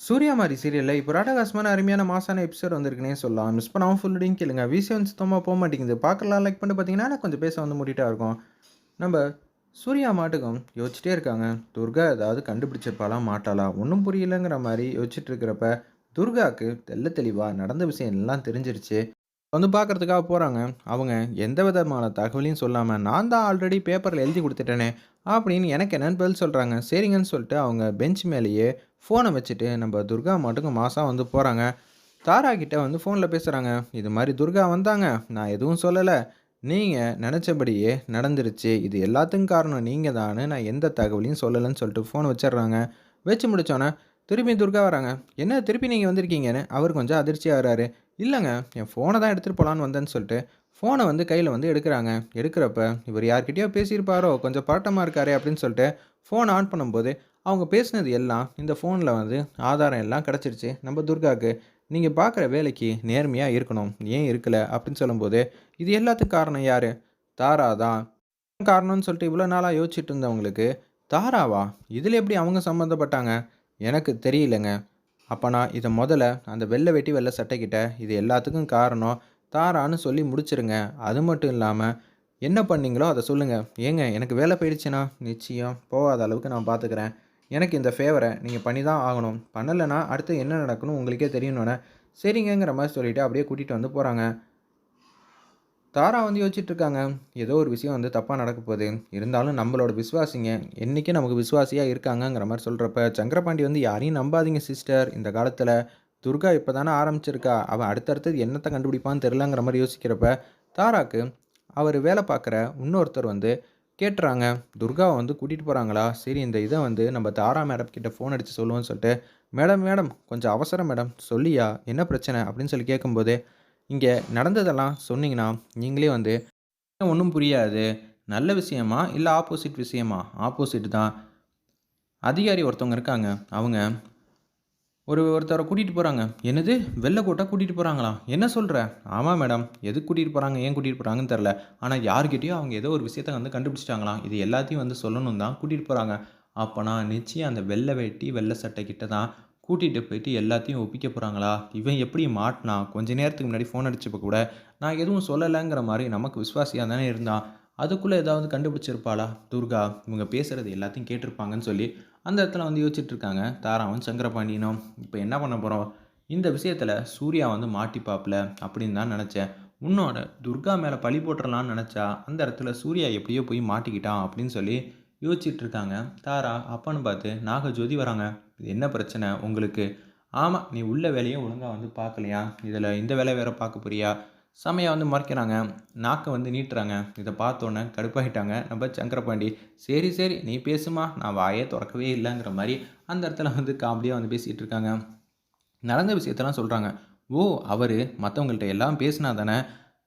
சூர்யாமாரி சீரியலில் இப்போ ராடகாசமான அருமையான மாசான எபிசோட் வந்திருக்குன்னே சொல்லலாம். மிஸ் பண்ணாமல் ஃபுல் ரீடிங் கேளுங்க. விஷயம் சுத்தமாக போக மாட்டேங்குது. பார்க்கலாம் லைக் பண்ணி பார்த்தீங்கன்னா, கொஞ்சம் பேச வந்து மூடிட்டா இருக்கும். நம்ம சூர்யா மாட்டுக்கும் யோசிச்சுட்டே இருக்காங்க. துர்கா ஏதாவது கண்டுபிடிச்சிருப்பாளா, மாட்டாளா? ஒன்றும் புரியலங்கிற மாதிரி யோசிச்சுட்டு இருக்கிறப்ப, துர்காக்கு தெள்ள தெளிவாக நடந்த விஷயம் எல்லாம் தெரிஞ்சிருச்சு. வந்து பார்க்கறதுக்காக போகிறாங்க அவங்க எந்த விதமான தகவலையும் சொல்லாமல் "நான் தான் ஆல்ரெடி பேப்பரில் எழுதி கொடுத்துட்டேனே அப்படின்னு எனக்கு என்னன்னு பதில் சொல்கிறாங்க சரிங்கன்னு சொல்லிட்டு அவங்க பெஞ்ச் மேலேயே ஃபோனை வச்சுட்டு நம்ம துர்கா மாட்டுக்கும் மாதம் வந்து போகிறாங்க தாரா கிட்ட வந்து ஃபோனில் பேசுகிறாங்க "இது மாதிரி துர்கா வந்தாங்க. நான் எதுவும் சொல்லலை. நீங்கள் நினச்சபடியே நடந்துருச்சு. இது எல்லாத்துக்கும் காரணம் நீங்கள் தான்னு நான் எந்த தகவலையும் சொல்லலைன்னு சொல்லிட்டு ஃபோன் வச்சிடுறாங்க. வச்சு முடித்தோன்னே திருப்பி துர்கா வராங்க. "என்ன திருப்பி நீங்கள் வந்திருக்கீங்கன்னு" அவர் கொஞ்சம் அதிர்ச்சியாக வராரு இல்லைங்க. என் ஃபோனை தான் எடுத்துகிட்டு போகலான்னு வந்தேன்னு" சொல்லிட்டு ஃபோனை வந்து கையில் வந்து எடுக்கிறாங்க. எடுக்கிறப்ப, "இவர் யார்கிட்டயோ பேசியிருப்பாரோ, கொஞ்சம் பாட்டமாக இருக்காரே" அப்படின்னு சொல்லிட்டு ஃபோனை ஆன் பண்ணும்போது, அவங்க பேசினது எல்லாம் இந்த ஃபோனில் வந்து ஆதாரம் எல்லாம் கிடச்சிருச்சு நம்ம துர்காக்கு. நீங்கள் பார்க்குற வேலைக்கு நேர்மையாக இருக்கணும். ஏன் இருக்கலை அப்படின்னு சொல்லும்போது, "இது எல்லாத்துக்கும் காரணம் யார் தாரா தான்." காரணம்னு சொல்லிட்டு இவ்வளோ நாளாக யோசிச்சுட்டு இருந்தவங்களுக்கு, "தாராவா? இதில் எப்படி அவங்க சம்மந்தப்பட்டாங்க?" "எனக்கு தெரியலங்க. அப்போன்னா இதை முதல்ல அந்த வெள்ளை வெட்டி வெள்ளை சட்டைக்கிட்ட இது எல்லாத்துக்கும் காரணம் தாரான்னு சொல்லி முடிச்சிருங்க. அது மட்டும் இல்லாமல் என்ன பண்ணீங்களோ அதை சொல்லுங்கள் "ஏங்க எனக்கு வேலை போயிடுச்சுன்னா" "நிச்சயம் போகாத அளவுக்கு நான் பார்த்துக்கிறேன். எனக்கு இந்த ஃபேவரை நீங்கள் பண்ணி தான் ஆகணும். பண்ணலைன்னா அடுத்து என்ன நடக்கணும் உங்களுக்கே தெரியணும்னே சரிங்கங்கிற மாதிரி சொல்லிவிட்டு அப்படியே கூட்டிகிட்டு வந்து போகிறாங்க தாரா வந்து யோசிச்சுட்ருக்காங்க ஏதோ ஒரு விஷயம் வந்து தப்பாக நடக்க போகுது. இருந்தாலும் நம்மளோட விசுவாசிங்க என்றைக்கே நமக்கு விசுவாசியாக இருக்காங்கங்கிற மாதிரி சொல்கிறப்ப சங்கரபாண்டி வந்து "யாரையும் நம்பாதீங்க சிஸ்டர். இந்த காலத்தில் துர்கா இப்போ தானே ஆரம்பிச்சிருக்கா. அவ அடுத்தடுத்தது என்னத்தை கண்டுபிடிப்பான்னு தெரிலங்கிற மாதிரி யோசிக்கிறப்ப, தாராக்கு அவர் வேலை பார்க்குற இன்னொருத்தர் வந்து கேட்டுறாங்க. துர்காவை வந்து கூட்டிகிட்டு போகிறாங்களா சரி இந்த இதை வந்து நம்ம தாரா மேடம் கிட்ட ஃபோன் அடித்து சொல்லுவோம்னு" சொல்லிட்டு, "மேடம் மேடம் கொஞ்சம் அவசரம் மேடம். சொல்லியா என்ன பிரச்சனை?" அப்படின்னு சொல்லி கேட்கும்போது, இங்கே நடந்ததெல்லாம் சொன்னீங்கன்னா, நீங்களே வந்து ஒன்றும் புரியாது. நல்ல விஷயமா? இல்லை ஆப்போசிட் விஷயமா?" "ஆப்போசிட் தான். அதிகாரி ஒருத்தவங்க இருக்காங்க. அவங்க ஒரு ஒருத்தரை கூட்டிகிட்டு போகிறாங்க "என்னது? வெள்ளைக்கோட்டை கூட்டிகிட்டு போகிறாங்களா என்ன சொல்கிற ஆமாம் மேடம். எதுக்கு கூட்டிகிட்டு போகிறாங்க ஏன் கூட்டிகிட்டு போகிறாங்கன்னு தெரில ஆனால் யார்கிட்டயோ அவங்க ஏதோ ஒரு விஷயத்த வந்து கண்டுபிடிச்சிட்டாங்களாம் இது எல்லாத்தையும் வந்து சொல்லணும் தான் போகிறாங்க அப்போ நான் நிச்சயம் அந்த வெள்ளை வேட்டி, வெள்ளை சட்டை கிட்ட தான் கூட்டிகிட்டு போயிட்டு எல்லாத்தையும் ஒப்பிக்க போகிறாங்களா இவன் எப்படி மாட்டினா? கொஞ்ச நேரத்துக்கு முன்னாடி ஃபோன் அடிச்சப்போ கூட, நான் எதுவும் சொல்லலைங்கிற மாதிரி நமக்கு விஸ்வாசியாக தானே இருந்தான். அதுக்குள்ளே ஏதாவது கண்டுபிடிச்சிருப்பாளா? துர்கா? இவங்க பேசுகிறது எல்லாத்தையும் கேட்டிருப்பாங்கன்னு" சொல்லி அந்த இடத்துல வந்து யோசிச்சுட்ருக்காங்க தாராவும், சங்கரபாண்டியனும். இப்போ என்ன பண்ண போகிறோம் இந்த விஷயத்தில் சூர்யா வந்து மாட்டிப்பாப்பில் அப்படின்னு தான் நினச்சேன் உன்னோட துர்கா மேலே பழி போட்டுறலாம்னு நினச்சா அந்த இடத்துல சூர்யா எப்படியோ போய் மாட்டிக்கிட்டான்" அப்படின்னு சொல்லி யோசிச்சுட்ருக்காங்க தாரா அப்பன்னு பார்த்து நாகஜோதி வராங்க. இது "என்ன பிரச்சனை உங்களுக்கு?" ஆமாம் நீ உள்ள வேலையை ஒழுங்காக வந்து பார்க்கலையா? இதில் இந்த வேலை வேறு பார்க்க போறியா?" செமையாக வந்து மறைக்கிறாங்க நாக்கை வந்து நீட்டுறாங்க. இதை பார்த்தோன்னே கடுப்பாகிட்டாங்க நம்ம சங்கரபாண்டி. "சரி சரி நீ பேசுமா நான் வாயே திறக்கவே இல்லைங்கிற மாதிரி அந்த இடத்துல வந்து காமெடியாக வந்து பேசிகிட்டு இருக்காங்க. நடந்த விஷயத்தெல்லாம் சொல்கிறாங்க "ஓ! அவர் மற்றவங்கள்ட்ட எல்லாம் பேசினா தானே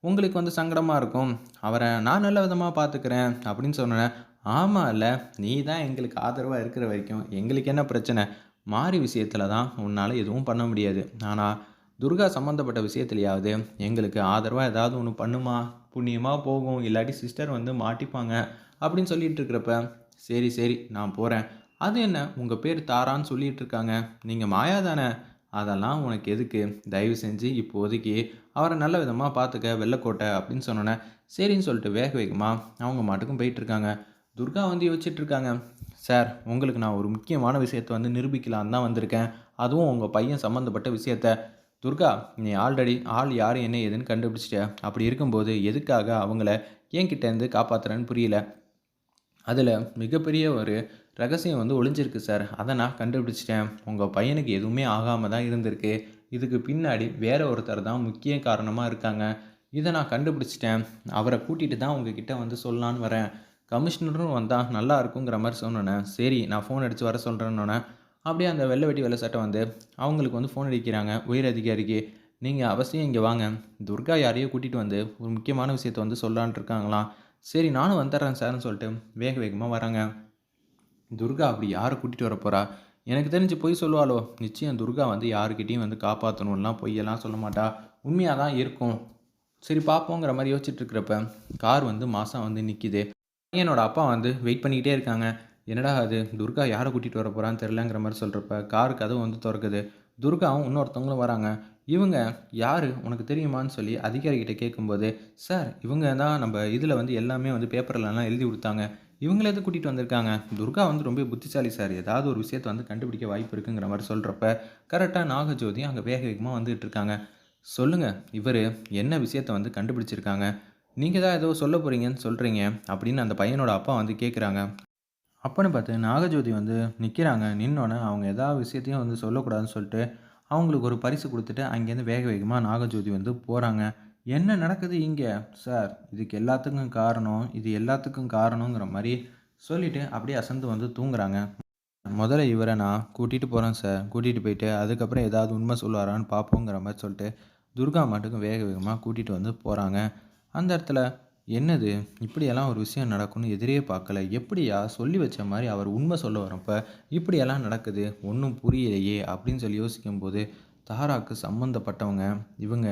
உங்களுக்கு வந்து சங்கடமாக இருக்கும். அவரை நான் நல்ல விதமாக பார்த்துக்கிறேன்" அப்படின்னு சொன்னேனே ஆமாம் இல்லை நீ தான் எங்களுக்கு ஆதரவாக இருக்கிற வரைக்கும் எங்களுக்கு என்ன பிரச்சனை? மாறி விஷயத்தில் தான் உன்னால் எதுவும் பண்ண முடியாது. ஆனால் துர்கா சம்மந்தப்பட்ட விஷயத்துலையாவது எங்களுக்கு ஆதரவாக ஏதாவது ஒன்று பண்ணுமா, புண்ணியமாக போகும். இல்லாட்டி சிஸ்டர் வந்து மாட்டிப்பாங்க" அப்படின்னு சொல்லிட்டு இருக்கிறப்ப, "சரி சரி நான் போகிறேன் அது என்ன உங்கள் பேர் தாரான்னு சொல்லிட்டு இருக்காங்க. நீங்கள் மாயா தானே? அதெல்லாம் உனக்கு எதுக்கு? தயவு செஞ்சு இப்போதைக்கு அவரை நல்ல விதமாக பார்த்துக்க வெள்ளக்கோட்டை அப்படின்னு சொன்னோன்னே சரின்னு சொல்லிட்டு வேக வேகமா அவங்க மாட்டுக்கும் போயிட்டுருக்காங்க துர்கா வந்து யோசிச்சுட்ருக்காங்க "சார் உங்களுக்கு நான் ஒரு முக்கியமான விஷயத்த வந்து நிரூபிக்கலான்னு தான் வந்திருக்கேன். அதுவும் உங்கள் பையன் சம்மந்தப்பட்ட விஷயத்த. துர்கா நீ ஆல்ரெடி ஆள் யார் என்ன ஏதுன்னு கண்டுபிடிச்சிட்ட. அப்படி இருக்கும்போது எதுக்காக அவங்கள என்கிட்டேருந்து காப்பாத்துறேன்னு புரியல. அதில் மிகப்பெரிய ஒரு ரகசியம் வந்து ஒளிஞ்சிருக்கு சார். அதை நான் கண்டுபிடிச்சிட்டேன் உங்கள் பையனுக்கு எதுவுமே ஆகாமல் தான் இருந்திருக்கு. இதுக்கு பின்னாடி வேற ஒருத்தர் தான் முக்கிய காரணமாக இருக்காங்க. இதை நான் கண்டுபிடிச்சிட்டேன் அவரை கூட்டிகிட்டு தான் உங்ககிட்ட வந்து சொல்லலான்னு வரேன். கமிஷனரும் வந்தால் நல்லா இருக்குங்கிற மாதிரி சொன்னோன்னே சரி நான் ஃபோன் அடித்து வர சொல்கிறேன்னொன்னே அப்படியே அந்த வெள்ளை வெட்டி வெள்ளை சட்டை வந்து அவங்களுக்கு வந்து ஃபோன் அடிக்கிறாங்க உயர் அதிகாரிக்கு. நீங்கள் அவசியம் இங்கே வாங்க. துர்கா யாரையோ கூட்டிகிட்டு வந்து ஒரு முக்கியமான விஷயத்த வந்து சொல்லான் இருக்காங்களாம்." "சரி நானும் வந்துடுறேன் சார்ன்னு" சொல்லிட்டு வேக வேகமாக வராங்க. துர்கா அப்படி யாரை கூட்டிகிட்டு வர போகிறா எனக்கு தெரிஞ்சு பொய் சொல்லுவாளோ? நிச்சயம் துர்கா வந்து யாருக்கிட்டேயும் வந்து காப்பாற்றணும்லாம் பொய்யெல்லாம் சொல்ல மாட்டா. உண்மையாக தான் இருக்கும். சரி பார்ப்போங்கிற மாதிரி யோசிச்சுட்டு இருக்கிறப்ப, கார் வந்து மாதம் வந்து நிற்கிது பையனோட அப்பா வந்து வெயிட் பண்ணிக்கிட்டே இருக்காங்க. என்னடா அது? துர்கா யாரை கூட்டிகிட்டு வர போகிறான்னு தெரிலங்கிற மாதிரி சொல்கிறப்ப கார் கதவு வந்து திறக்குது. துர்காவும் இன்னொருத்தவங்களும் வராங்க. இவங்க யார்? உனக்கு தெரியுமான்னு சொல்லி அதிகாரிகிட்ட கேட்கும்போது சார் இவங்க தான் நம்ம இதில் வந்து எல்லாமே வந்து பேப்பர்லலாம் எழுதி கொடுத்தாங்க. இவங்கள எது கூட்டிகிட்டு வந்திருக்காங்க? துர்கா வந்து ரொம்ப புத்திசாலி சார். ஏதாவது ஒரு விஷயத்தை வந்து கண்டுபிடிக்க வாய்ப்பு இருக்குங்கிற மாதிரி சொல்கிறப்ப கரெக்டாக நாகஜோதி அங்கே வேக வேகமாக வந்துகிட்டு இருக்காங்க. சொல்லுங்கள் இவர் என்ன விஷயத்தை வந்து கண்டுபிடிச்சிருக்காங்க? நீங்கள் தான் ஏதோ சொல்ல போகிறீங்கன்னு சொல்கிறீங்க அப்படின்னு அந்த பையனோட அப்பா வந்து கேட்குறாங்க அப்போன்னு பார்த்து நாகஜோதி வந்து நிற்கிறாங்க நின்னோன்னே அவங்க ஏதாவது விஷயத்தையும் வந்து சொல்லக்கூடாதுன்னு சொல்லிட்டு அவங்களுக்கு ஒரு பரிசு கொடுத்துட்டு அங்கேருந்து வேக வேகமாக நாகஜோதி வந்து போகிறாங்க என்ன நடக்குது இங்கே? சார் இதுக்கு எல்லாத்துக்கும் காரணம் இது எல்லாத்துக்கும் காரணங்கிற மாதிரி சொல்லிவிட்டு அப்படியே அசந்து வந்து தூங்குறாங்க. முதல்ல இவரை நான் கூட்டிகிட்டு போகிறேன் சார். கூட்டிகிட்டு போயிட்டு அதுக்கப்புறம் ஏதாவது உண்மை சொல்லுவாரான்னு பார்ப்போங்கிற மாதிரி சொல்லிட்டு துர்கா மாட்டுக்கும் வேக வேகமாக கூட்டிகிட்டு வந்து போகிறாங்க அந்த இடத்துல என்னது? இப்படியெல்லாம் ஒரு விஷயம் நடக்கும்னு எதிரே பார்க்கல. எப்படியா? சொல்லி வச்ச மாதிரி அவர் உண்மை சொல்ல வரப்ப இப்படியெல்லாம் நடக்குது. ஒன்றும் புரியலையே அப்படின்னு சொல்லி யோசிக்கும்போது தாராக்கு சம்மந்தப்பட்டவங்க இவங்க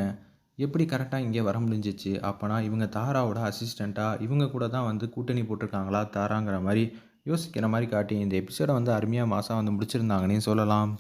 எப்படி கரெக்டாக இங்கே வர முடிஞ்சிச்சு? அப்போனா இவங்க தாராவோட அசிஸ்டண்ட்டாக இவங்க கூட தான் வந்து கூட்டணி போட்டிருக்காங்களா? தாராங்கிற மாதிரி யோசிக்கிற மாதிரி காட்டி இந்த எபிசோடை வந்து அருமையாக மாதம் வந்து முடிச்சிருந்தாங்கன்னே சொல்லலாம்.